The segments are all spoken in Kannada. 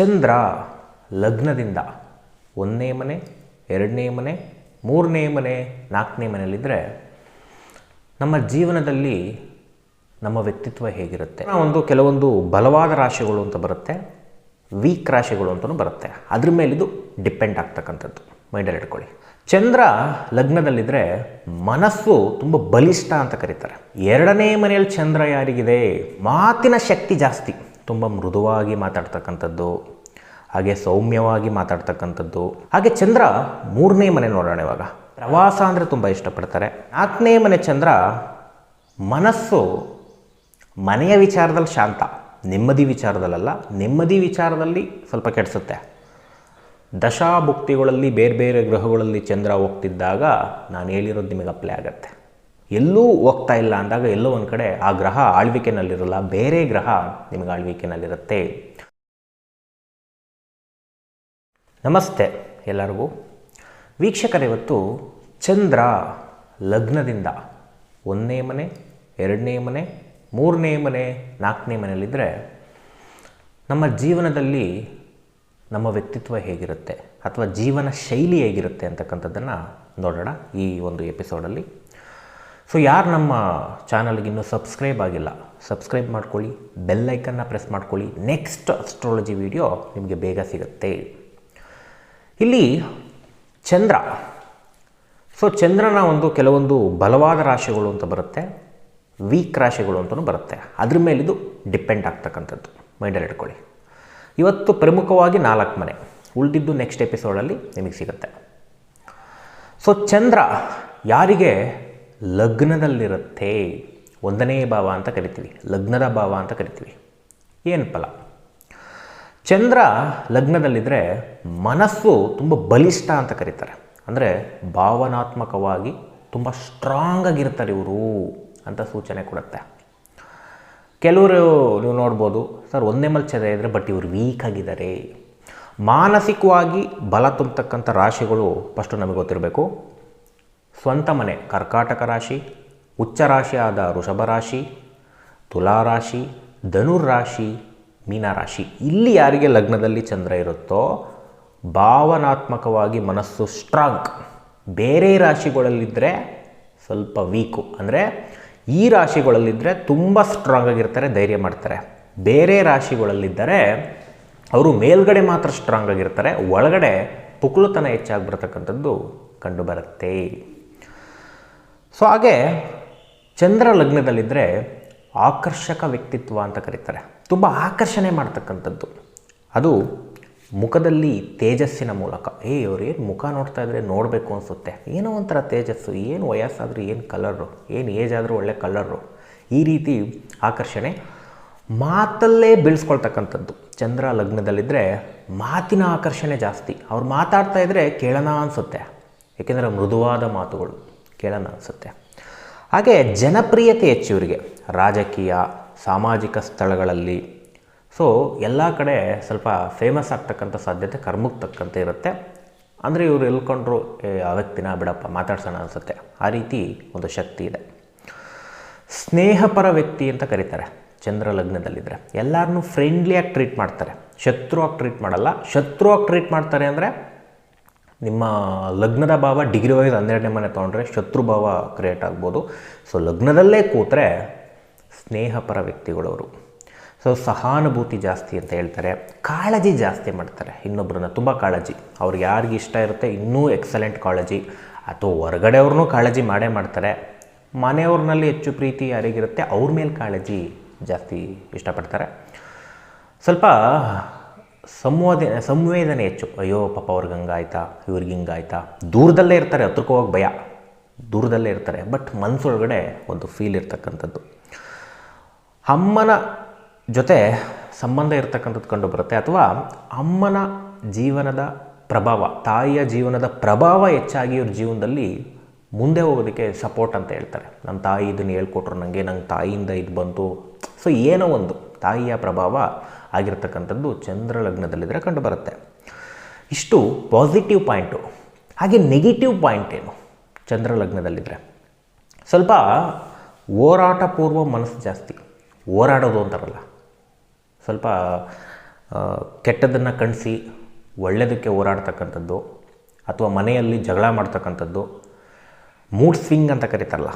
ಚಂದ್ರ ಲಗ್ನದಿಂದ ಒಂದನೇ ಮನೆ, ಎರಡನೇ ಮನೆ, ಮೂರನೇ ಮನೆ, ನಾಲ್ಕನೇ ಮನೆಯಲ್ಲಿದ್ದರೆ ನಮ್ಮ ಜೀವನದಲ್ಲಿ ನಮ್ಮ ವ್ಯಕ್ತಿತ್ವ ಹೇಗಿರುತ್ತೆ? ಒಂದು ಕೆಲವೊಂದು ಬಲವಾದ ರಾಶಿಗಳು ಅಂತ ಬರುತ್ತೆ, ವೀಕ್ ರಾಶಿಗಳು ಅಂತಲೂ ಬರುತ್ತೆ. ಅದ್ರ ಮೇಲಿದು ಡಿಪೆಂಡ್ ಆಗ್ತಕ್ಕಂಥದ್ದು. ಮೈಂಡಲ್ಲಿ ಇಟ್ಕೊಳ್ಳಿ. ಚಂದ್ರ ಲಗ್ನದಲ್ಲಿದ್ದರೆ ಮನಸ್ಸು ತುಂಬ ಬಲಿಷ್ಠ ಅಂತ ಕರೀತಾರೆ. ಎರಡನೇ ಮನೆಯಲ್ಲಿ ಚಂದ್ರ ಯಾರಿಗಿದೆ? ಮಾತಿನ ಶಕ್ತಿ ಜಾಸ್ತಿ. ತುಂಬ ಮೃದುವಾಗಿ ಮಾತಾಡ್ತಕ್ಕಂಥದ್ದು, ಹಾಗೆ ಸೌಮ್ಯವಾಗಿ ಮಾತಾಡ್ತಕ್ಕಂಥದ್ದು. ಹಾಗೆ ಚಂದ್ರ ಮೂರನೇ ಮನೆ ನೋಡೋಣ ಇವಾಗ. ಪ್ರವಾಸ ಅಂದರೆ ತುಂಬ ಇಷ್ಟಪಡ್ತಾರೆ. ನಾಲ್ಕನೇ ಮನೆ ಚಂದ್ರ ಮನಸ್ಸು ಮನೆಯ ವಿಚಾರದಲ್ಲಿ ಶಾಂತ, ನೆಮ್ಮದಿ ವಿಚಾರದಲ್ಲ ನೆಮ್ಮದಿ ವಿಚಾರದಲ್ಲಿ ಸ್ವಲ್ಪ ಕೆಡಿಸುತ್ತೆ. ದಶಾಭುಕ್ತಿಗಳಲ್ಲಿ ಬೇರೆ ಬೇರೆ ಗ್ರಹಗಳಲ್ಲಿ ಚಂದ್ರ ಹೋಗ್ತಿದ್ದಾಗ ನಾನು ಹೇಳಿರೋದು ನಿಮಗೆ ಅಪ್ಲೈ ಆಗತ್ತೆ. ಎಲ್ಲೂ ಹೋಗ್ತಾ ಇಲ್ಲ ಅಂದಾಗ ಎಲ್ಲೋ ಒಂದು ಕಡೆ ಆ ಗ್ರಹ ಆಳ್ವಿಕೆನಲ್ಲಿರಲ್ಲ, ಬೇರೆ ಗ್ರಹ ನಿಮಗೆ ಆಳ್ವಿಕೆನಲ್ಲಿರುತ್ತೆ. ನಮಸ್ತೆ ಎಲ್ಲರಿಗೂ. ವೀಕ್ಷಕರ, ಇವತ್ತು ಚಂದ್ರ ಲಗ್ನದಿಂದ ಒಂದನೇ ಮನೆ, ಎರಡನೇ ಮನೆ, ಮೂರನೇ ಮನೆ, ನಾಲ್ಕನೇ ಮನೆಯಲ್ಲಿದ್ದರೆ ನಮ್ಮ ಜೀವನದಲ್ಲಿ ನಮ್ಮ ವ್ಯಕ್ತಿತ್ವ ಹೇಗಿರುತ್ತೆ ಅಥವಾ ಜೀವನ ಶೈಲಿ ಹೇಗಿರುತ್ತೆ ಅಂತಕ್ಕಂಥದ್ದನ್ನು ನೋಡೋಣ ಈ ಒಂದು ಎಪಿಸೋಡಲ್ಲಿ ಸೊ ಯಾರು ನಮ್ಮ ಚಾನಲ್ಗೆ ಇನ್ನೂ ಸಬ್ಸ್ಕ್ರೈಬ್ ಆಗಿಲ್ಲ ಸಬ್ಸ್ಕ್ರೈಬ್ ಮಾಡ್ಕೊಳ್ಳಿ ಬೆಲ್ಲೈಕನ್ನ ಪ್ರೆಸ್ ಮಾಡ್ಕೊಳ್ಳಿ. ನೆಕ್ಸ್ಟ್ ಅಸ್ಟ್ರಾಲಜಿ ವಿಡಿಯೋ ನಿಮಗೆ ಬೇಗ ಸಿಗುತ್ತೆ. ಇಲ್ಲಿ ಚಂದ್ರ. ಸೊ ಚಂದ್ರನ ಒಂದು ಕೆಲವೊಂದು ಬಲವಾದ ರಾಶಿಗಳು ಅಂತ ಬರುತ್ತೆ ವೀಕ್ ರಾಶಿಗಳು ಅಂತಲೂ ಬರುತ್ತೆ. ಅದ್ರ ಮೇಲಿದು ಡಿಪೆಂಡ್ ಆಗ್ತಕ್ಕಂಥದ್ದು. ಮೈಂಡಲ್ಲಿ ಇಟ್ಕೊಳ್ಳಿ. ಇವತ್ತು ಪ್ರಮುಖವಾಗಿ ನಾಲ್ಕು ಮನೆ. ಉಳಿದಿದ್ದು ನೆಕ್ಸ್ಟ್ ಎಪಿಸೋಡಲ್ಲಿ ನಿಮಗೆ ಸಿಗುತ್ತೆ. ಸೊ ಚಂದ್ರ ಯಾರಿಗೆ ಲಗ್ನದಲ್ಲಿರುತ್ತೆ. ಒಂದನೇ ಭಾವ ಅಂತ ಕರಿತೀವಿ. ಲಗ್ನದ ಭಾವ ಅಂತ ಕರಿತೀವಿ. ಏನು ಫಲ? ಚಂದ್ರ ಲಗ್ನದಲ್ಲಿದ್ದರೆ ಮನಸ್ಸು ತುಂಬ ಬಲಿಷ್ಠ ಅಂತ ಕರೀತಾರೆ. ಅಂದರೆ ಭಾವನಾತ್ಮಕವಾಗಿ ತುಂಬ ಸ್ಟ್ರಾಂಗ್ ಆಗಿರ್ತಾರೆ ಇವರು ಅಂತ ಸೂಚನೆ ಕೊಡುತ್ತೆ. ಕೆಲವರು ನೀವು ನೋಡ್ಬೋದು, ಸರ್, ಒಂದೇ ಚಂದ್ರ ಇದ್ದರೆ ಬಟ್ ಇವರು ವೀಕ್ ಆಗಿದ್ದಾರೆ. ಮಾನಸಿಕವಾಗಿ ಬಲ ತುಂಬತಕ್ಕಂಥ ರಾಶಿಗಳು ಫಸ್ಟು ನಮಗೆ ಗೊತ್ತಿರಬೇಕು. ಸ್ವಂತ ಮನೆ ಕರ್ಕಾಟಕ ರಾಶಿ, ಉಚ್ಚ ರಾಶಿ ಆದ ವೃಷಭ ರಾಶಿ ತುಲಾರಾಶಿ ಧನುರ್ರಾಶಿ ಮೀನರಾಶಿ ಇಲ್ಲಿ ಯಾರಿಗೆ ಲಗ್ನದಲ್ಲಿ ಚಂದ್ರ ಇರುತ್ತೋ ಭಾವನಾತ್ಮಕವಾಗಿ ಮನಸ್ಸು ಸ್ಟ್ರಾಂಗ್ ಬೇರೆ ರಾಶಿಗಳಲ್ಲಿದ್ದರೆ ಸ್ವಲ್ಪ ವೀಕು ಅಂದರೆ ಈ ರಾಶಿಗಳಲ್ಲಿದ್ದರೆ ತುಂಬ ಸ್ಟ್ರಾಂಗ್ ಆಗಿರ್ತಾರೆ, ಧೈರ್ಯ ಮಾಡ್ತಾರೆ. ಬೇರೆ ರಾಶಿಗಳಲ್ಲಿದ್ದರೆ ಅವರು ಮೇಲ್ಗಡೆ ಮಾತ್ರ ಸ್ಟ್ರಾಂಗ್ ಆಗಿರ್ತಾರೆ, ಒಳಗಡೆ ಪುಕ್ಳುತನ ಹೆಚ್ಚಾಗಿ ಬರ್ತಕ್ಕಂಥದ್ದು ಕಂಡುಬರುತ್ತೆ ಸೊ ಹಾಗೆ ಚಂದ್ರ ಲಗ್ನದಲ್ಲಿದ್ದರೆ ಆಕರ್ಷಕ ವ್ಯಕ್ತಿತ್ವ ಅಂತ ಕರೀತಾರೆ. ತುಂಬ ಆಕರ್ಷಣೆ ಮಾಡ್ತಕ್ಕಂಥದ್ದು. ಅದು ಮುಖದಲ್ಲಿ ತೇಜಸ್ಸಿನ ಮೂಲಕ. ಏ, ಇವ್ರು ಏನು ಮುಖ ನೋಡ್ತಾ ಇದ್ರೆ ನೋಡಬೇಕು ಅನಿಸುತ್ತೆ. ಏನೋ ಒಂಥರ ತೇಜಸ್ಸು, ಏನು ವಯಸ್ಸಾದರೂ, ಏನು ಕಲರು, ಏನು ಏಜ್ ಆದರೂ ಒಳ್ಳೆ ಕಲರು. ಈ ರೀತಿ ಆಕರ್ಷಣೆ ಮಾತಲ್ಲೇ ಬೆಳೆಸ್ಕೊಳ್ತಕ್ಕಂಥದ್ದು. ಚಂದ್ರ ಲಗ್ನದಲ್ಲಿದ್ದರೆ ಮಾತಿನ ಆಕರ್ಷಣೆ ಜಾಸ್ತಿ. ಅವ್ರು ಮಾತಾಡ್ತಾ ಇದ್ದರೆ ಕೇಳೋಣ ಅನಿಸುತ್ತೆ. ಏಕೆಂದರೆ ಮೃದುವಾದ ಮಾತುಗಳು. ಕೇಳೋಣ ಅನಿಸುತ್ತೆ ಹಾಗೆ ಜನಪ್ರಿಯತೆ ಹೆಚ್ಚು ಇವರಿಗೆ ರಾಜಕೀಯ, ಸಾಮಾಜಿಕ ಸ್ಥಳಗಳಲ್ಲಿ. ಸೊ ಎಲ್ಲ ಕಡೆ ಸ್ವಲ್ಪ ಫೇಮಸ್ ಆಗ್ತಕ್ಕಂಥ ಸಾಧ್ಯತೆ ಕರ್ಮಕ್ಕೆ ತಕ್ಕಂತೆ ಇರುತ್ತೆ. ಅಂದರೆ ಇವರು ಎಲ್ಕೊಂಡ್ರು ಆ ವ್ಯಕ್ತಿನ ಬಿಡಪ್ಪ, ಮಾತಾಡ್ಸೋಣ ಅನಿಸುತ್ತೆ. ಆ ರೀತಿ ಒಂದು ಶಕ್ತಿ ಇದೆ. ಸ್ನೇಹಪರ ವ್ಯಕ್ತಿ ಅಂತ ಕರೀತಾರೆ, ಚಂದ್ರ ಲಗ್ನದಲ್ಲಿದ್ದರೆ ಎಲ್ಲರನ್ನೂ ಫ್ರೆಂಡ್ಲಿಯಾಗಿ ಟ್ರೀಟ್ ಮಾಡ್ತಾರೆ. ಶತ್ರುವಾಗಿ ಟ್ರೀಟ್ ಮಾಡಲ್ಲ, ಶತ್ರುವಾಗಿ ಟ್ರೀಟ್ ಮಾಡ್ತಾರೆ ಅಂದರೆ ನಿಮ್ಮ ಲಗ್ನದ ಭಾವ ಡಿಗ್ರಿ ವೈಸ್ ಹನ್ನೆರಡನೇ ಮನೆ ತೊಗೊಂಡ್ರೆ ಶತ್ರು ಭಾವ ಕ್ರಿಯೇಟ್ ಆಗ್ಬೋದು. ಸೊ ಲಗ್ನದಲ್ಲೇ ಕೂತ್ರೆ ಸ್ನೇಹಪರ ವ್ಯಕ್ತಿಗಳವರು. ಸೊ ಸಹಾನುಭೂತಿ ಜಾಸ್ತಿ ಅಂತ ಹೇಳ್ತಾರೆ. ಕಾಳಜಿ ಜಾಸ್ತಿ ಮಾಡ್ತಾರೆ ಇನ್ನೊಬ್ಬರನ್ನ ತುಂಬ ಕಾಳಜಿ. ಅವ್ರಿಗೆ ಯಾರಿಗೆ ಇಷ್ಟ ಇರುತ್ತೆ ಇನ್ನೂ ಎಕ್ಸಲೆಂಟ್ ಕಾಳಜಿ. ಅಥವಾ ಹೊರಗಡೆಯವ್ರನ್ನೂ ಕಾಳಜಿ ಮಾಡೇ ಮಾಡ್ತಾರೆ. ಮನೆಯವ್ರನ್ನಲ್ಲಿ ಹೆಚ್ಚು ಪ್ರೀತಿ ಯಾರಿಗಿರುತ್ತೆ, ಅವ್ರ ಮೇಲೆ ಕಾಳಜಿ ಜಾಸ್ತಿ ಇಷ್ಟಪಡ್ತಾರೆ. ಸ್ವಲ್ಪ ಸಂವಾದ, ಸಂವೇದನೆ ಹೆಚ್ಚು. ಅಯ್ಯೋ, ಪಾಪ ಅವ್ರಿಗೆ ಹಂಗಾಯ್ತಾ, ಇವ್ರಿಗೆ ಹಿಂಗಾಯ್ತಾ. ದೂರದಲ್ಲೇ ಇರ್ತಾರೆ ಹತ್ರಕ್ಕೆ ಭಯ. ದೂರದಲ್ಲೇ ಇರ್ತಾರೆ ಬಟ್ ಮನಸ್ಸೊಳಗಡೆ ಒಂದು ಫೀಲ್ ಇರ್ತಕ್ಕಂಥದ್ದು. ಅಮ್ಮನ ಜೊತೆ ಸಂಬಂಧ ಇರ್ತಕ್ಕಂಥದ್ದು ಕಂಡು ಬರುತ್ತೆ ಅಥವಾ ಅಮ್ಮನ ಜೀವನದ ಪ್ರಭಾವ, ತಾಯಿಯ ಜೀವನದ ಪ್ರಭಾವ ಹೆಚ್ಚಾಗಿ ಇವ್ರ ಜೀವನದಲ್ಲಿ ಮುಂದೆ ಹೋಗೋದಕ್ಕೆ ಸಪೋರ್ಟ್ ಅಂತ ಹೇಳ್ತಾರೆ. ನನ್ನ ತಾಯಿ ಇದನ್ನು ಹೇಳ್ಕೊಟ್ರು ನನಗೆ ನನ್ನ ತಾಯಿಯಿಂದ ಇದು ಬಂತು. ಸೊ ಏನೋ ಒಂದು ತಾಯಿಯ ಪ್ರಭಾವ ಆಗಿರ್ತಕ್ಕಂಥದ್ದು ಚಂದ್ರ ಲಗ್ನದಲ್ಲಿದ್ದರೆ ಕಂಡು ಬರುತ್ತೆ ಇಷ್ಟು ಪಾಸಿಟಿವ್ ಪಾಯಿಂಟು ಹಾಗೆ ನೆಗೆಟಿವ್ ಪಾಯಿಂಟ್ ಏನು ಚಂದ್ರ ಲಗ್ನದಲ್ಲಿದ್ದರೆ ಸ್ವಲ್ಪ ಹೋರಾಟ ಪೂರ್ವ ಮನಸ್ಸು ಜಾಸ್ತಿ, ಹೋರಾಡೋದು ಅಂತಾರಲ್ಲ. ಸ್ವಲ್ಪ ಕೆಟ್ಟದನ್ನು ಕಣಿಸಿ ಒಳ್ಳೆಯದಕ್ಕೆ ಹೋರಾಡ್ತಕ್ಕಂಥದ್ದು, ಅಥವಾ ಮನೆಯಲ್ಲಿ ಜಗಳ ಮಾಡ್ತಕ್ಕಂಥದ್ದು ಮೂಡ್ ಸ್ವಿಂಗ್ ಅಂತ ಕರೀತಾರಲ್ಲ.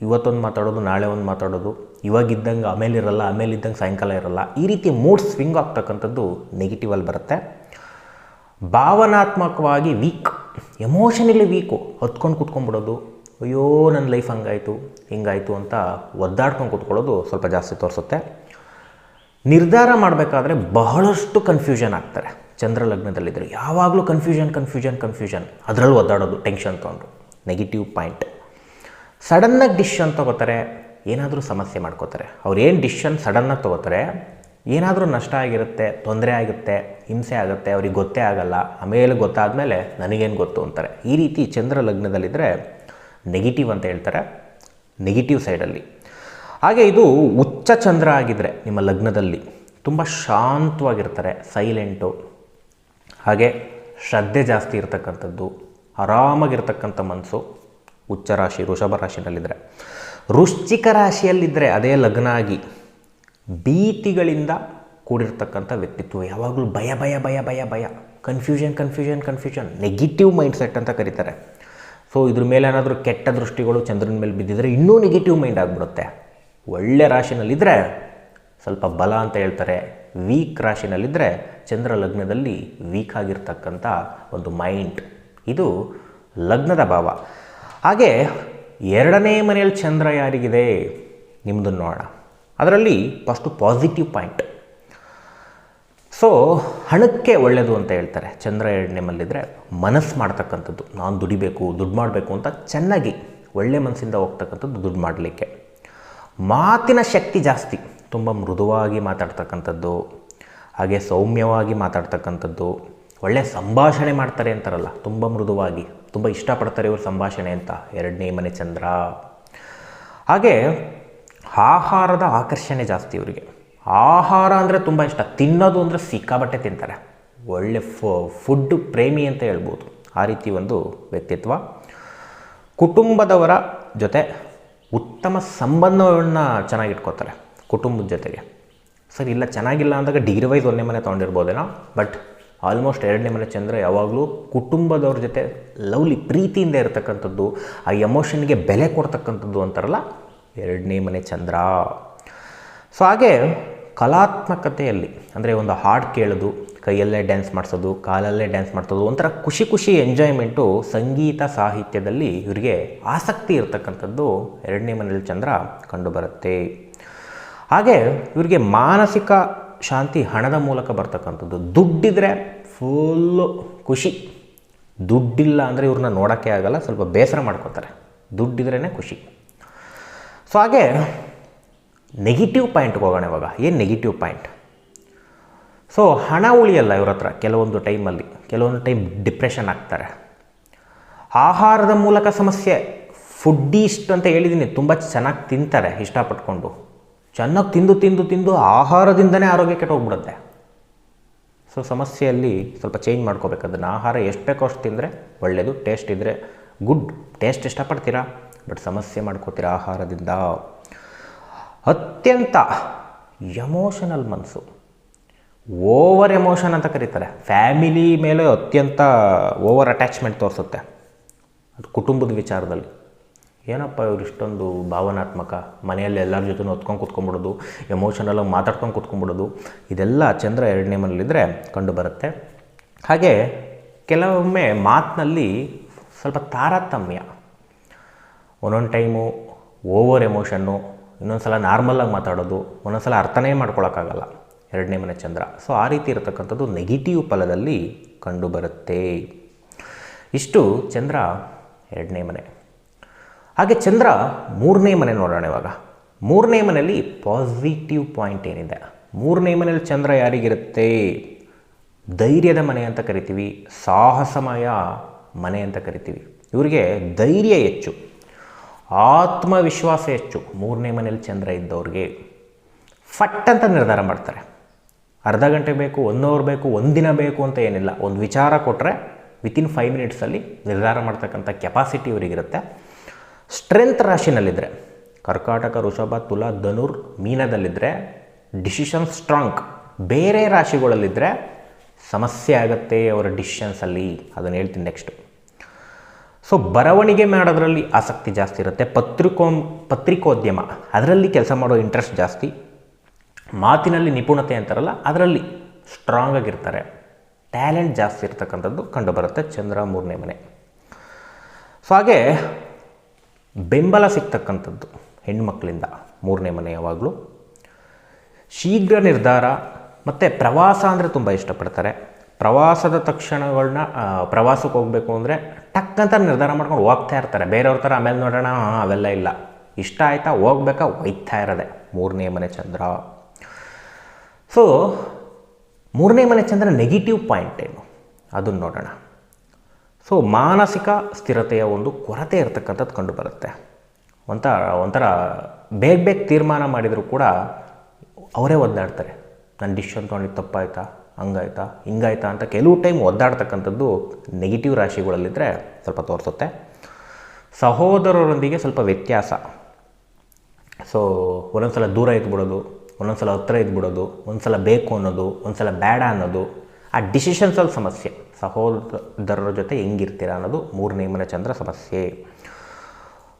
ಇವತ್ತೊಂದು ಮಾತಾಡೋದು, ನಾಳೆ ಒಂದು ಮಾತಾಡೋದು, ಇವಾಗಿದ್ದಂಗೆ ಆಮೇಲೆ ಇರಲ್ಲ, ಆಮೇಲೆ ಇದ್ದಂಗೆ ಸಾಯಂಕಾಲ ಇರಲ್ಲ, ಈ ರೀತಿ ಮೂಡ್ ಸ್ವಿಂಗ್ ಆಗ್ತಕ್ಕಂಥದ್ದು ನೆಗೆಟಿವಲ್ಲಿ ಬರುತ್ತೆ. ಭಾವನಾತ್ಮಕವಾಗಿ ವೀಕ್ ಎಮೋಷನಲಿ ವೀಕು ಹೊತ್ಕೊಂಡು ಕೂತ್ಕೊಂಡ್ಬಿಡೋದು, ಅಯ್ಯೋ, ನನ್ನ ಲೈಫ್ ಹಂಗಾಯಿತು, ಹಿಂಗಾಯಿತು ಅಂತ ಒದ್ದಾಡ್ಕೊಂಡು ಕೂತ್ಕೊಳ್ಳೋದು ಸ್ವಲ್ಪ ಜಾಸ್ತಿ ತೋರಿಸುತ್ತೆ. ನಿರ್ಧಾರ ಮಾಡಬೇಕಾದ್ರೆ ಬಹಳಷ್ಟು ಕನ್ಫ್ಯೂಷನ್ ಆಗ್ತಾರೆ. ಚಂದ್ರ ಲಗ್ನದಲ್ಲಿದ್ದರೆ ಯಾವಾಗಲೂ ಕನ್ಫ್ಯೂಷನ್ ಕನ್ಫ್ಯೂಷನ್ ಕನ್ಫ್ಯೂಷನ್ ಅದರಲ್ಲೂ ಒದ್ದಾಡೋದು ಟೆನ್ಷನ್ ತೊಗೊಂಡು. ನೆಗೆಟಿವ್ ಪಾಯಿಂಟ್ ಸಡನ್ನಾಗಿ ಡಿಶನ್ ತೊಗೋತಾರೆ, ಏನಾದರೂ ಸಮಸ್ಯೆ ಮಾಡ್ಕೋತಾರೆ. ಅವ್ರು ಏನು ಸಡನ್ನಾಗಿ ತೊಗೋತಾರೆ, ಏನಾದರೂ ನಷ್ಟ ಆಗಿರುತ್ತೆ, ತೊಂದರೆ ಆಗುತ್ತೆ, ಹಿಂಸೆ ಆಗುತ್ತೆ, ಅವ್ರಿಗೆ ಗೊತ್ತೇ ಆಗಲ್ಲ, ಆಮೇಲೆ ಗೊತ್ತಾದಮೇಲೆ ನನಗೇನು ಗೊತ್ತು ಅಂತಾರೆ. ಈ ರೀತಿ ಚಂದ್ರ ಲಗ್ನದಲ್ಲಿದ್ದರೆ ನೆಗೆಟಿವ್ ಅಂತ ಹೇಳ್ತಾರೆ ನೆಗೆಟಿವ್ ಸೈಡಲ್ಲಿ ಹಾಗೆ ಇದು ಉಚ್ಚ ಚಂದ್ರ ಆಗಿದ್ದರೆ ನಿಮ್ಮ ಲಗ್ನದಲ್ಲಿ ತುಂಬ ಶಾಂತವಾಗಿರ್ತಾರೆ ಸೈಲೆಂಟು ಹಾಗೆ ಶ್ರದ್ಧೆ ಜಾಸ್ತಿ ಇರತಕ್ಕಂಥದ್ದು, ಆರಾಮಾಗಿರ್ತಕ್ಕಂಥ ಮನಸ್ಸು. ಉಚ್ಚ ರಾಶಿ, ವೃಷಭ ರಾಶಿನಲ್ಲಿದ್ದರೆ ವೃಶ್ಚಿಕ ರಾಶಿಯಲ್ಲಿದ್ದರೆ ಅದೇ ಲಗ್ನ ಆಗಿ ಭೀತಿಗಳಿಂದ ಕೂಡಿರ್ತಕ್ಕಂಥ ವ್ಯಕ್ತಿತ್ವ. ಯಾವಾಗಲೂ ಭಯ ಭಯ ಭಯ ಭಯ ಭಯ. Confusion confusion confusion negative mind set ಅಂತ ಕರೀತಾರೆ. ಸೊ ಇದ್ರ ಮೇಲೆ ಏನಾದರೂ ಕೆಟ್ಟ ದೃಷ್ಟಿಗಳು ಚಂದ್ರನ ಮೇಲೆ ಬಿದ್ದಿದ್ರೆ ಇನ್ನೂ ನೆಗೆಟಿವ್ ಮೈಂಡ್ ಆಗಿಬಿಡುತ್ತೆ. ಒಳ್ಳೆ ರಾಶಿನಲ್ಲಿದ್ದರೆ ಸ್ವಲ್ಪ ಬಲ ಅಂತ ಹೇಳ್ತಾರೆ. ವೀಕ್ ರಾಶಿನಲ್ಲಿದ್ದರೆ ಚಂದ್ರ ಲಗ್ನದಲ್ಲಿ ವೀಕ್ ಆಗಿರ್ತಕ್ಕಂಥ ಒಂದು ಮೈಂಡ್ ಇದು ಲಗ್ನದ ಭಾವ. ಹಾಗೆ ಎರಡನೇ ಮನೆಯಲ್ಲಿ ಚಂದ್ರ ಯಾರಿಗಿದೆ? ನಿಮ್ಮದು ನೋಡೋಣ. ಅದರಲ್ಲಿ ಫಸ್ಟು ಪಾಸಿಟಿವ್ ಪಾಯಿಂಟ್ ಸೊ ಹಣಕ್ಕೆ ಒಳ್ಳೆಯದು ಅಂತ ಹೇಳ್ತಾರೆ. ಚಂದ್ರ ಎರಡನೇ ಮಲ್ಲಿದ್ರೆ ಮನಸ್ಸು ಮಾಡ್ತಕ್ಕಂಥದ್ದು. ನಾನು ದುಡಿಬೇಕು, ದುಡ್ಡು ಮಾಡಬೇಕು ಅಂತ ಚೆನ್ನಾಗಿ ಒಳ್ಳೆ ಮನಸ್ಸಿಂದ ಹೋಗ್ತಕ್ಕಂಥದ್ದು ದುಡ್ಡು ಮಾಡಲಿಕ್ಕೆ. ಮಾತಿನ ಶಕ್ತಿ ಜಾಸ್ತಿ. ತುಂಬ ಮೃದುವಾಗಿ ಮಾತಾಡ್ತಕ್ಕಂಥದ್ದು, ಹಾಗೆ ಸೌಮ್ಯವಾಗಿ ಮಾತಾಡ್ತಕ್ಕಂಥದ್ದು, ಒಳ್ಳೆ ಸಂಭಾಷಣೆ ಮಾಡ್ತಾರೆ ಅಂತಾರಲ್ಲ, ತುಂಬ ಮೃದುವಾಗಿ. ತುಂಬ ಇಷ್ಟಪಡ್ತಾರೆ ಇವ್ರ ಸಂಭಾಷಣೆ ಅಂತ. ಎರಡನೇ ಮನೆ ಚಂದ್ರ. ಹಾಗೆ ಆಹಾರದ ಆಕರ್ಷಣೆ ಜಾಸ್ತಿ ಇವರಿಗೆ. ಆಹಾರ ಅಂದರೆ ತುಂಬ ಇಷ್ಟ. ತಿನ್ನೋದು ಅಂದರೆ ಸಿಕ್ಕಾಬಟ್ಟೆ ತಿಂತಾರೆ. ಒಳ್ಳೆ ಫುಡ್ ಪ್ರೇಮಿ ಅಂತ ಹೇಳ್ಬೋದು. ಆ ರೀತಿ ಒಂದು ವ್ಯಕ್ತಿತ್ವ. ಕುಟುಂಬದವರ ಜೊತೆ ಉತ್ತಮ ಸಂಬಂಧವನ್ನು ಚೆನ್ನಾಗಿಟ್ಕೋತಾರೆ ಕುಟುಂಬದ ಜೊತೆಗೆ. ಸರ್, ಇಲ್ಲ, ಚೆನ್ನಾಗಿಲ್ಲ ಅಂದಾಗ ಡಿಗ್ರಿ ವೈಸ್ ಒಂದೇ ಮನೆ ತೊಗೊಂಡಿರ್ಬೋದೇನೋ ಬಟ್ ಆಲ್ಮೋಸ್ಟ್ ಎರಡನೇ ಮನೆ ಚಂದ್ರ ಯಾವಾಗಲೂ ಕುಟುಂಬದವ್ರ ಜೊತೆ ಲವ್ಲಿ ಪ್ರೀತಿಯಿಂದ ಇರತಕ್ಕಂಥದ್ದು, ಆ ಎಮೋಷನ್ಗೆ ಬೆಲೆ ಕೊಡ್ತಕ್ಕಂಥದ್ದು ಅಂತಾರಲ್ಲ, ಎರಡನೇ ಮನೆ ಚಂದ್ರ. ಸೊ ಹಾಗೆ ಕಲಾತ್ಮಕತೆಯಲ್ಲಿ, ಅಂದರೆ ಒಂದು ಹಾಡು ಕೇಳೋದು, ಕೈಯಲ್ಲೇ ಡ್ಯಾನ್ಸ್ ಮಾಡಿಸೋದು, ಕಾಲಲ್ಲೇ ಡ್ಯಾನ್ಸ್ ಮಾಡಿಸೋದು, ಒಂಥರ ಖುಷಿ ಖುಷಿ ಎಂಜಾಯ್ಮೆಂಟು ಸಂಗೀತ ಸಾಹಿತ್ಯದಲ್ಲಿ ಇವರಿಗೆ ಆಸಕ್ತಿ ಇರತಕ್ಕಂಥದ್ದು ಎರಡನೇ ಮನೆಯಲ್ಲಿ ಚಂದ್ರ ಕಂಡುಬರುತ್ತೆ. ಹಾಗೆ ಇವರಿಗೆ ಮಾನಸಿಕ ಶಾಂತಿ ಹಣದ ಮೂಲಕ ಬರ್ತಕ್ಕಂಥದ್ದು. ದುಡ್ಡಿದ್ರೆ ಫುಲ್ಲು ಖುಷಿ. ದುಡ್ಡಿಲ್ಲ ಅಂದರೆ ಇವ್ರನ್ನ ನೋಡೋಕ್ಕೆ ಆಗಲ್ಲ, ಸ್ವಲ್ಪ ಬೇಸರ ಮಾಡ್ಕೋತಾರೆ. ದುಡ್ಡಿದ್ರೇ ಖುಷಿ. ಸೊ ಹಾಗೆ ನೆಗೆಟಿವ್ ಪಾಯಿಂಟ್ಗೆ ಹೋಗೋಣ ಇವಾಗ. ಏನು ನೆಗೆಟಿವ್ ಪಾಯಿಂಟ್ ಸೊ ಹಣ ಉಳಿಯಲ್ಲ ಇವ್ರ ಹತ್ರ ಕೆಲವೊಂದು ಟೈಮಲ್ಲಿ ಕೆಲವೊಂದು ಟೈಮ್ ಡಿಪ್ರೆಷನ್ ಆಗ್ತಾರೆ. ಆಹಾರದ ಮೂಲಕ ಸಮಸ್ಯೆ. ಫುಡ್ಡಿಸ್ಟ್ ಅಂತ ಹೇಳಿದ್ದೀನಿ ತುಂಬ ಚೆನ್ನಾಗಿ ತಿಂತಾರೆ, ಇಷ್ಟಪಟ್ಕೊಂಡು. ಚೆನ್ನಾಗಿ ತಿಂದು ತಿಂದು ತಿಂದು ಆಹಾರದಿಂದನೇ ಆರೋಗ್ಯ ಕೆಟ್ಟೋಗ್ಬಿಡುತ್ತೆ. ಸೊ ಸಮಸ್ಯೆಯಲ್ಲಿ ಸ್ವಲ್ಪ ಚೇಂಜ್ ಮಾಡ್ಕೋಬೇಕು ಅದನ್ನು ಆಹಾರ ಎಷ್ಟು ಬೇಕೋ ಅಷ್ಟು ತಿಂದರೆ ಒಳ್ಳೆಯದು ಟೇಸ್ಟ್ ಇದ್ದರೆ ಗುಡ್ ಟೇಸ್ಟ್ ಇಷ್ಟಪಡ್ತೀರಾ? ಬಟ್ ಸಮಸ್ಯೆ ಮಾಡ್ಕೋತೀರಾ ಆಹಾರದಿಂದ? ಅತ್ಯಂತ ಎಮೋಷನಲ್ ಮನಸ್ಸು. ಓವರ್ ಎಮೋಷನ್ ಅಂತ ಕರೀತಾರೆ. ಫ್ಯಾಮಿಲಿ ಮೇಲೆ ಅತ್ಯಂತ ಓವರ್ ಅಟ್ಯಾಚ್ಮೆಂಟ್ ತೋರಿಸುತ್ತೆ. ಅದು ಕುಟುಂಬದ ವಿಚಾರದಲ್ಲಿ. ಏನಪ್ಪ ಇವ್ರು ಇಷ್ಟೊಂದು ಭಾವನಾತ್ಮಕ? ಮನೆಯಲ್ಲಿ ಎಲ್ಲರ ಜೊತೆ ಹೊತ್ಕೊಂಡು ಕುತ್ಕೊಂಡ್ಬಿಡೋದು ಎಮೋಷನಲಾಗಿ ಮಾತಾಡ್ಕೊಂಡು ಕುತ್ಕೊಂಡ್ಬಿಡೋದು, ಇದೆಲ್ಲ ಚಂದ್ರ ಎರಡನೇ ಮನೇಲಿದ್ದರೆ ಕಂಡುಬರುತ್ತೆ. ಹಾಗೆ ಕೆಲವೊಮ್ಮೆ ಮಾತಿನಲ್ಲಿ ಸ್ವಲ್ಪ ತಾರತಮ್ಯ. ಒಂದೊಂದು ಟೈಮು ಓವರ್ ಎಮೋಷನ್ನು ಇನ್ನೊಂದು ಸಲ ನಾರ್ಮಲ್ಲಾಗಿ ಮಾತಾಡೋದು ಒಂದೊಂದು ಸಲ ಅರ್ಥನೇ ಮಾಡ್ಕೊಳಕ್ಕಾಗಲ್ಲ ಎರಡನೇ ಮನೆ ಚಂದ್ರ. ಸೊ, ಆ ರೀತಿ ಇರತಕ್ಕಂಥದ್ದು ನೆಗೆಟಿವ್ ಫಲದಲ್ಲಿ ಕಂಡುಬರುತ್ತೆ. ಇಷ್ಟು ಚಂದ್ರ ಎರಡನೇ ಮನೆ. ಹಾಗೆ ಚಂದ್ರ ಮೂರನೇ ಮನೆ ನೋಡೋಣ ಇವಾಗ. ಮೂರನೇ ಮನೆಯಲ್ಲಿ ಪಾಸಿಟಿವ್ ಪಾಯಿಂಟ್ ಏನಿದೆ. ಮೂರನೇ ಮನೆಯಲ್ಲಿ ಚಂದ್ರ ಯಾರಿಗಿರುತ್ತೆ? ಧೈರ್ಯದ ಮನೆ ಅಂತ ಕರಿತೀವಿ, ಸಾಹಸಮಯ ಮನೆ ಅಂತ ಕರಿತೀವಿ. ಇವರಿಗೆ ಧೈರ್ಯ ಹೆಚ್ಚು, ಆತ್ಮವಿಶ್ವಾಸ ಹೆಚ್ಚು ಮೂರನೇ ಮನೇಲಿ ಚಂದ್ರ ಇದ್ದವ್ರಿಗೆ. ಫಟ್ ಅಂತ ನಿರ್ಧಾರ ಮಾಡ್ತಾರೆ. ಅರ್ಧ ಗಂಟೆ ಬೇಕು ಒನ್ ಅವರ್ ಬೇಕು ಒಂದಿನ ಬೇಕು ಅಂತ ಏನಿಲ್ಲ. ಒಂದು ವಿಚಾರ ಕೊಟ್ಟರೆ ವಿತಿನ್ ಫೈವ್ ಮಿನಿಟ್ಸಲ್ಲಿ ನಿರ್ಧಾರ ಮಾಡ್ತಕ್ಕಂಥ ಕೆಪಾಸಿಟಿ ಇವರಿಗಿರುತ್ತೆ. ಸ್ಟ್ರೆಂತ್ ರಾಶಿನಲ್ಲಿದ್ದರೆ ಕರ್ಕಾಟಕ, ಋಷಭ, ತುಲಾ, ಧನುರ್ ಮೀನದಲ್ಲಿದ್ದರೆ ಡಿಸಿಷನ್ ಸ್ಟ್ರಾಂಗ್ ಬೇರೆ ರಾಶಿಗಳಲ್ಲಿದ್ದರೆ ಸಮಸ್ಯೆ ಆಗುತ್ತೆ ಅವರ ಡಿಸಿಷನ್ಸಲ್ಲಿ ಅದನ್ನು ಹೇಳ್ತೀನಿ ನೆಕ್ಸ್ಟು ಸೊ ಬರವಣಿಗೆ ಮಾಡೋದ್ರಲ್ಲಿ ಆಸಕ್ತಿ ಜಾಸ್ತಿ ಇರುತ್ತೆ. ಪತ್ರಿಕೋ, ಪತ್ರಿಕೋದ್ಯಮ, ಅದರಲ್ಲಿ ಕೆಲಸ ಮಾಡೋ ಇಂಟ್ರೆಸ್ಟ್ ಜಾಸ್ತಿ. ಮಾತಿನಲ್ಲಿ ನಿಪುಣತೆ ಅಂತಾರಲ್ಲ, ಅದರಲ್ಲಿ ಸ್ಟ್ರಾಂಗ್ ಆಗಿರ್ತಾರೆ. ಟ್ಯಾಲೆಂಟ್ ಜಾಸ್ತಿ ಇರ್ತಕ್ಕಂಥದ್ದು ಕಂಡುಬರುತ್ತೆ. ಚಂದ್ರ ಮೂರನೇ ಮನೆ. ಸೊ ಹಾಗೆ ಬೆಂಬಲ ಸಿಗ್ತಕ್ಕಂಥದ್ದು ಹೆಣ್ಮಕ್ಳಿಂದ ಮೂರನೇ ಮನೆ ಯಾವಾಗಲೂ ಶೀಘ್ರ ನಿರ್ಧಾರ, ಮತ್ತು ಪ್ರವಾಸ ಅಂದರೆ ತುಂಬ ಇಷ್ಟಪಡ್ತಾರೆ. ಪ್ರವಾಸದ ತಕ್ಷಣಗಳನ್ನ ಪ್ರವಾಸಕ್ಕೆ ಹೋಗಬೇಕು ಅಂದರೆ ಟಕ್ ಅಂತ ನಿರ್ಧಾರ ಮಾಡ್ಕೊಂಡು ಹೋಗ್ತಾ ಇರ್ತಾರೆ. ಬೇರೆಯವ್ರ ಥರ ಆಮೇಲೆ ನೋಡೋಣ ಅವೆಲ್ಲ ಇಲ್ಲ. ಇಷ್ಟ ಆಯಿತಾ ಹೋಗ್ಬೇಕಾ? ಒಯ್ತಾ ಇರೋದೆ. ಮೂರನೇ ಮನೆ ಚಂದ್ರ. ಸೊ ಮೂರನೇ ಮನೆ ಚಂದ್ರ ನೆಗೆಟಿವ್ ಪಾಯಿಂಟ್ ಏನು? ಅದನ್ನು ನೋಡೋಣ. ಸೊ ಮಾನಸಿಕ ಸ್ಥಿರತೆಯ ಒಂದು ಕೊರತೆ ಇರತಕ್ಕಂಥದ್ದು ಕಂಡುಬರುತ್ತೆ. ಒಂಥರ ಒಂಥರ ಬೇಗ ಬೇಗ ತೀರ್ಮಾನ ಮಾಡಿದರೂ ಕೂಡ ಅವರೇ ಒದ್ದಾಡ್ತಾರೆ. ನನ್ನ ಡಿಶನ್ ತೊಗೊಂಡಿದ್ದು ತಪ್ಪಾಯ್ತಾ? ಹಂಗಾಯ್ತಾ? ಹಿಂಗಾಯ್ತಾ? ಅಂತ ಕೆಲವು ಟೈಮ್ ಒದ್ದಾಡ್ತಕ್ಕಂಥದ್ದು ನೆಗೆಟಿವ್ ರಾಶಿಗಳಲ್ಲಿದ್ದರೆ ಸ್ವಲ್ಪ ತೋರಿಸುತ್ತೆ. ಸಹೋದರರೊಂದಿಗೆ ಸ್ವಲ್ಪ ವ್ಯತ್ಯಾಸ. ಸೊ ಒಂದೊಂದು ಸಲ ದೂರ ಇದ್ಬಿಡೋದು ಒಂದೊಂದು ಸಲ ಹತ್ರ ಇದ್ಬಿಡೋದು ಒಂದು ಸಲ ಬೇಕು ಅನ್ನೋದು ಒಂದು ಸಲ ಬೇಡ ಅನ್ನೋದು ಆ ಡಿಸಿಷನ್ಸಲ್ಲಿ ಸಮಸ್ಯೆ. ಸಹೋದರರ ಜೊತೆ ಹೆಂಗಿರ್ತೀರ ಅನ್ನೋದು ಮೂರನೇ ಮನೆ ಚಂದ್ರ ಸಮಸ್ಯೆ.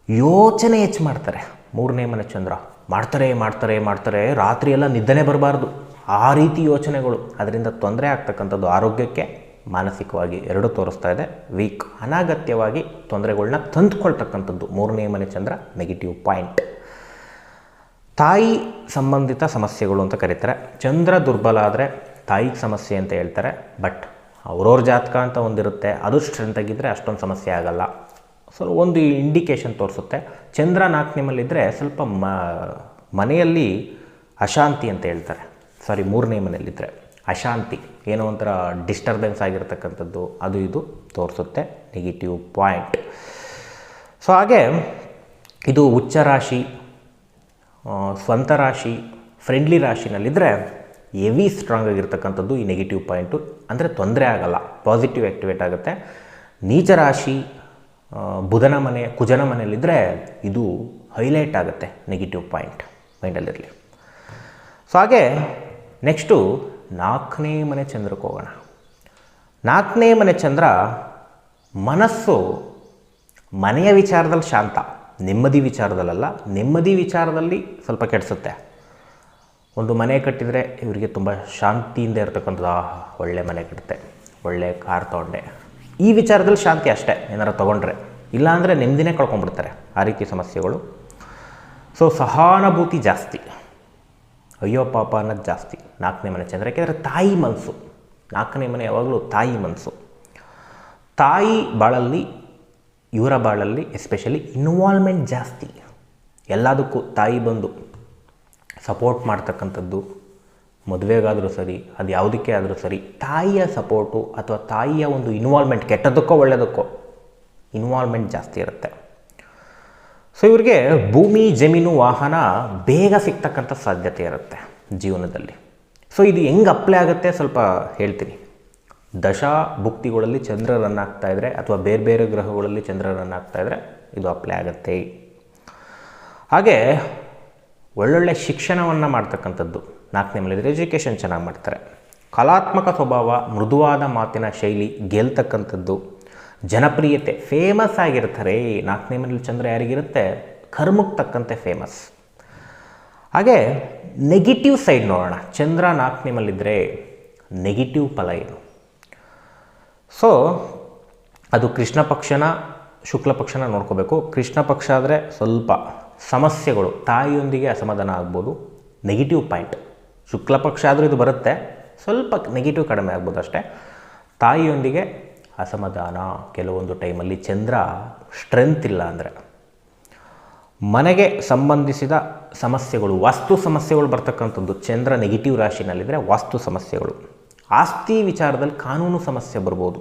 ಯೋಚನೆ ಹೆಚ್ಚು ಮಾಡ್ತಾರೆ. ಮೂರನೇ ಮನೆ ಚಂದ್ರ ಮಾಡ್ತಾರೆ ಮಾಡ್ತಾರೆ ಮಾಡ್ತಾರೆ, ರಾತ್ರಿ ಎಲ್ಲ ನಿದ್ದೆನೇ ಬರಬಾರ್ದು. ಆ ರೀತಿ ಯೋಚನೆಗಳು. ಅದರಿಂದ ತೊಂದರೆ ಆಗ್ತಕ್ಕಂಥದ್ದು ಆರೋಗ್ಯಕ್ಕೆ ಮಾನಸಿಕವಾಗಿ ಎರಡೂ ತೋರಿಸ್ತಾ ಇದೆ. ವೀಕ್, ಅನಾಗತ್ಯವಾಗಿ ತೊಂದರೆಗಳನ್ನ ತಂದುಕೊಳ್ತಕ್ಕಂಥದ್ದು ಮೂರನೇ ಮನೆ ಚಂದ್ರ ನೆಗೆಟಿವ್ ಪಾಯಿಂಟ್ ತಾಯಿ ಸಂಬಂಧಿತ ಸಮಸ್ಯೆಗಳು ಅಂತ ಕರೀತಾರೆ. ಚಂದ್ರ ದುರ್ಬಲ ಆದರೆ ತಾಯಿಗೆ ಸಮಸ್ಯೆ ಅಂತ ಹೇಳ್ತಾರೆ. ಬಟ್ ಅವ್ರವ್ರ ಜಾತಕ ಅಂತ ಒಂದಿರುತ್ತೆ. ಅದು ಸ್ಟ್ರೆಂತ್ ಆಗಿದ್ದರೆ ಅಷ್ಟೊಂದು ಸಮಸ್ಯೆ ಆಗಲ್ಲ. ಸೊ ಒಂದು ಇಂಡಿಕೇಶನ್ ತೋರಿಸುತ್ತೆ. ಚಂದ್ರ ನಾಲ್ಕನೇಮಲ್ಲಿದ್ದರೆ ಸ್ವಲ್ಪ ಮ, ಮನೆಯಲ್ಲಿ ಅಶಾಂತಿ ಅಂತ ಹೇಳ್ತಾರೆ. ಸಾರಿ ಮೂರನೇ ಮನೆಯಲ್ಲಿದ್ದರೆ ಅಶಾಂತಿ. ಏನೋ ಒಂಥರ ಡಿಸ್ಟರ್ಬೆನ್ಸ್ ಆಗಿರ್ತಕ್ಕಂಥದ್ದು, ಅದು ಇದು ತೋರಿಸುತ್ತೆ. ನೆಗೆಟಿವ್ ಪಾಯಿಂಟ್ ಸೊ ಹಾಗೆ ಇದು ಉಚ್ಚ ರಾಶಿ ಸ್ವಂತ ರಾಶಿ ಫ್ರೆಂಡ್ಲಿ ರಾಶಿನಲ್ಲಿದ್ದರೆ ಎವಿ ಸ್ಟ್ರಾಂಗ್ ಆಗಿರ್ತಕ್ಕಂಥದ್ದು ಈ ನೆಗೆಟಿವ್ ಪಾಯಿಂಟು ಅಂದರೆ ತೊಂದರೆ ಆಗಲ್ಲ ಪಾಸಿಟಿವ್ ಆ್ಯಕ್ಟಿವೇಟ್ ಆಗುತ್ತೆ. ನೀಚ ರಾಶಿ ಬುಧನ ಮನೆ, ಕುಜನ ಮನೆಯಲ್ಲಿದ್ದರೆ ಇದು ಹೈಲೈಟ್ ಆಗುತ್ತೆ ನೆಗೆಟಿವ್ ಪಾಯಿಂಟ್ ಮೈಂಡಲ್ಲಿರಲಿ ಸೊ ಹಾಗೆ ನೆಕ್ಸ್ಟು ನಾಲ್ಕನೇ ಮನೆ ಚಂದ್ರಕ್ಕೆ ಹೋಗೋಣ. ನಾಲ್ಕನೇ ಮನೆ ಚಂದ್ರ ಮನಸ್ಸು ಮನೆಯ ವಿಚಾರದಲ್ಲಿ ಶಾಂತ, ನೆಮ್ಮದಿ ವಿಚಾರದಲ್ಲ ನೆಮ್ಮದಿ ವಿಚಾರದಲ್ಲಿ ಸ್ವಲ್ಪ ಕೆಡಿಸುತ್ತೆ. ಒಂದು ಮನೆ ಕಟ್ಟಿದರೆ ಇವರಿಗೆ ತುಂಬ ಶಾಂತಿಯಿಂದ ಇರ್ತಕ್ಕಂಥದ್ದು. ಆ ಒಳ್ಳೆ ಮನೆ ಕಟ್ಟುತ್ತೆ, ಒಳ್ಳೆ ಕಾರ್ ತೊಗೊಂಡೆ. ಈ ವಿಚಾರದಲ್ಲಿ ಶಾಂತಿ ಅಷ್ಟೇ, ಏನಾರು ತೊಗೊಂಡ್ರೆ. ಇಲ್ಲಾಂದರೆ ನೆಮ್ಮದಿನೇ ಕಳ್ಕೊಂಡ್ಬಿಡ್ತಾರೆ, ಆ ರೀತಿ ಸಮಸ್ಯೆಗಳು. ಸೊ ಸಹಾನುಭೂತಿ ಜಾಸ್ತಿ. ಅಯ್ಯೋ ಪಾಪ ಅನ್ನೋದು ಜಾಸ್ತಿ. ನಾಲ್ಕನೇ ಮನೆ ಚಂದ್ರ. ಯಾಕೆಂದರೆ ತಾಯಿ ಮನಸ್ಸು ನಾಲ್ಕನೇ ಮನೆ ಯಾವಾಗಲೂ ತಾಯಿ ಮನಸ್ಸು ತಾಯಿ ಬಾಳಲ್ಲಿ, ಇವರ ಬಾಳಲ್ಲಿ ಎಸ್ಪೆಷಲಿ ಇನ್ವಾಲ್ವ್ಮೆಂಟ್ ಜಾಸ್ತಿ. ಎಲ್ಲದಕ್ಕೂ ತಾಯಿ ಬಂದು ಸಪೋರ್ಟ್ ಮಾಡ್ತಕ್ಕಂಥದ್ದು, ಮದುವೆಗಾದರೂ ಸರಿ, ಅದು ಯಾವುದಕ್ಕೆ ಆದರೂ ಸರಿ, ತಾಯಿಯ ಸಪೋರ್ಟು ಅಥವಾ ತಾಯಿಯ ಒಂದು ಇನ್ವಾಲ್ವ್ಮೆಂಟ್ ಕೆಟ್ಟದಕ್ಕೋ ಒಳ್ಳೆಯದಕ್ಕೋ ಇನ್ವಾಲ್ವ್ಮೆಂಟ್ ಜಾಸ್ತಿ ಇರುತ್ತೆ. ಸೊ ಇವ್ರಿಗೆ ಭೂಮಿ, ಜಮೀನು, ವಾಹನ ಬೇಗ ಸಿಗ್ತಕ್ಕಂಥ ಸಾಧ್ಯತೆ ಇರುತ್ತೆ ಜೀವನದಲ್ಲಿ. ಸೊ ಇದು ಹೆಂಗೆ ಅಪ್ಲೈ ಆಗುತ್ತೆ ಸ್ವಲ್ಪ ಹೇಳ್ತೀನಿ. ದಶಾ ಭುಕ್ತಿಗಳಲ್ಲಿ ಚಂದ್ರ ರನ್ ಆಗ್ತಾ ಅಥವಾ ಬೇರೆ ಬೇರೆ ಗ್ರಹಗಳಲ್ಲಿ ಚಂದ್ರ ರನ್ ಆಗ್ತಾ ಇದು ಅಪ್ಲೈ ಆಗುತ್ತೆ. ಹಾಗೆ ಒಳ್ಳೊಳ್ಳೆ ಶಿಕ್ಷಣವನ್ನು ಮಾಡ್ತಕ್ಕಂಥದ್ದು. ನಾಲ್ಕನೇ ಮನೆಯಲ್ಲಿ ಎಜುಕೇಷನ್ ಚೆನ್ನಾಗಿ ಮಾಡ್ತಾರೆ. ಕಲಾತ್ಮಕ ಸ್ವಭಾವ, ಮೃದುವಾದ ಮಾತಿನ ಶೈಲಿ ಗೆಲ್ತಕ್ಕಂಥದ್ದು. ಜನಪ್ರಿಯತೆ ಫೇಮಸ್ ಆಗಿರ್ತಾರೆ. ನಾಲ್ಕನೇ ಮನೇಲಿ ಚಂದ್ರ ಯಾರಿಗಿರುತ್ತೆ? ಕರ್ಮಕ್ಕೆ ತಕ್ಕಂತೆ ಫೇಮಸ್ ಹಾಗೆ ನೆಗೆಟಿವ್ ಸೈಡ್ ನೋಡೋಣ. ಚಂದ್ರ ನಾಲ್ಕು ಮಲ್ಲಿದ್ದರೆ ನೆಗೆಟಿವ್ ಫಲ ಏನು? ಸೊ ಅದು ಕೃಷ್ಣ ಪಕ್ಷನ, ಶುಕ್ಲ ಪಕ್ಷನ ನೋಡ್ಕೋಬೇಕು. ಕೃಷ್ಣ ಪಕ್ಷ ಆದರೆ ಸ್ವಲ್ಪ ಸಮಸ್ಯೆಗಳು, ತಾಯಿಯೊಂದಿಗೆ ಅಸಮಾಧಾನ ಆಗ್ಬೋದು ನೆಗೆಟಿವ್ ಪಾಯಿಂಟ್ ಶುಕ್ಲ ಪಕ್ಷ ಆದರೂ ಇದು ಬರುತ್ತೆ, ಸ್ವಲ್ಪ ನೆಗೆಟಿವ್ ಕಡಿಮೆ ಆಗ್ಬೋದು ಅಷ್ಟೇ. ತಾಯಿಯೊಂದಿಗೆ ಅಸಮಾಧಾನ, ಕೆಲವೊಂದು ಟೈಮಲ್ಲಿ ಚಂದ್ರ ಸ್ಟ್ರೆಂತ್ ಇಲ್ಲ ಅಂದರೆ. ಮನೆಗೆ ಸಂಬಂಧಿಸಿದ ಸಮಸ್ಯೆಗಳು, ವಾಸ್ತು ಸಮಸ್ಯೆಗಳು ಬರ್ತಕ್ಕಂಥದ್ದು, ಚಂದ್ರ ನೆಗೆಟಿವ್ ರಾಶಿನಲ್ಲಿದ್ದರೆ ವಾಸ್ತು ಸಮಸ್ಯೆಗಳು. ಆಸ್ತಿ ವಿಚಾರದಲ್ಲಿ ಕಾನೂನು ಸಮಸ್ಯೆ ಬರ್ಬೋದು.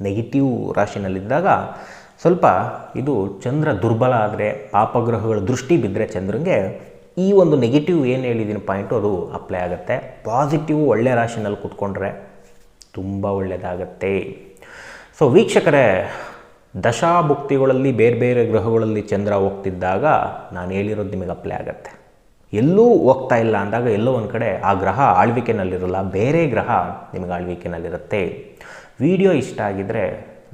ನೆಗೆಟಿವ್ ರಾಶಿನಲ್ಲಿದ್ದಾಗ ಸ್ವಲ್ಪ ಇದು ಚಂದ್ರ ದುರ್ಬಲ ಆದರೆ ಪಾಪಗ್ರಹಗಳ ದೃಷ್ಟಿ ಬಿದ್ದರೆ ಚಂದ್ರನಿಗೆ ಈ ಒಂದು ನೆಗೆಟಿವ್ ಏನು ಹೇಳಿದ್ದೀನಿ ಪಾಯಿಂಟು ಅದು ಅಪ್ಲೈ ಆಗುತ್ತೆ. ಪಾಸಿಟಿವ್ ಒಳ್ಳೆ ರಾಶಿನಲ್ಲಿ ಕೂತ್ಕೊಂಡ್ರೆ ತುಂಬ ಒಳ್ಳೆಯದಾಗತ್ತೆ ಸೊ ವೀಕ್ಷಕರೇ, ದಶಾಭುಕ್ತಿಗಳಲ್ಲಿ ಬೇರೆ ಬೇರೆ ಗ್ರಹಗಳಲ್ಲಿ ಚಂದ್ರ ಹೋಗ್ತಿದ್ದಾಗ ನಾನು ಹೇಳಿರೋದು ನಿಮಗೆ ಅಪ್ಲೈ ಆಗುತ್ತೆ. ಎಲ್ಲೂ ಹೋಗ್ತಾ ಇಲ್ಲ ಅಂದಾಗ ಎಲ್ಲೋ ಒಂದು ಕಡೆ ಆ ಗ್ರಹ ಆಳ್ವಿಕೆನಲ್ಲಿರಲ್ಲ, ಬೇರೆ ಗ್ರಹ ನಿಮಗೆ ಆಳ್ವಿಕೆನಲ್ಲಿರುತ್ತೆ. ವಿಡಿಯೋ ಇಷ್ಟ ಆಗಿದ್ದರೆ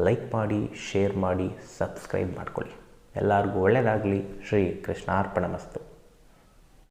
ಲೈಕ್ ಮಾಡಿ ಶೇರ್ ಮಾಡಿ ಸಬ್ಸ್ಕ್ರೈಬ್ ಮಾಡ್ಕೊಳ್ಳಿ. ಎಲ್ಲರಿಗೂ ಒಳ್ಳೆಯದಾಗಲಿ ಶ್ರೀ ಕೃಷ್ಣಾರ್ಪಣ ಮಸ್ತು.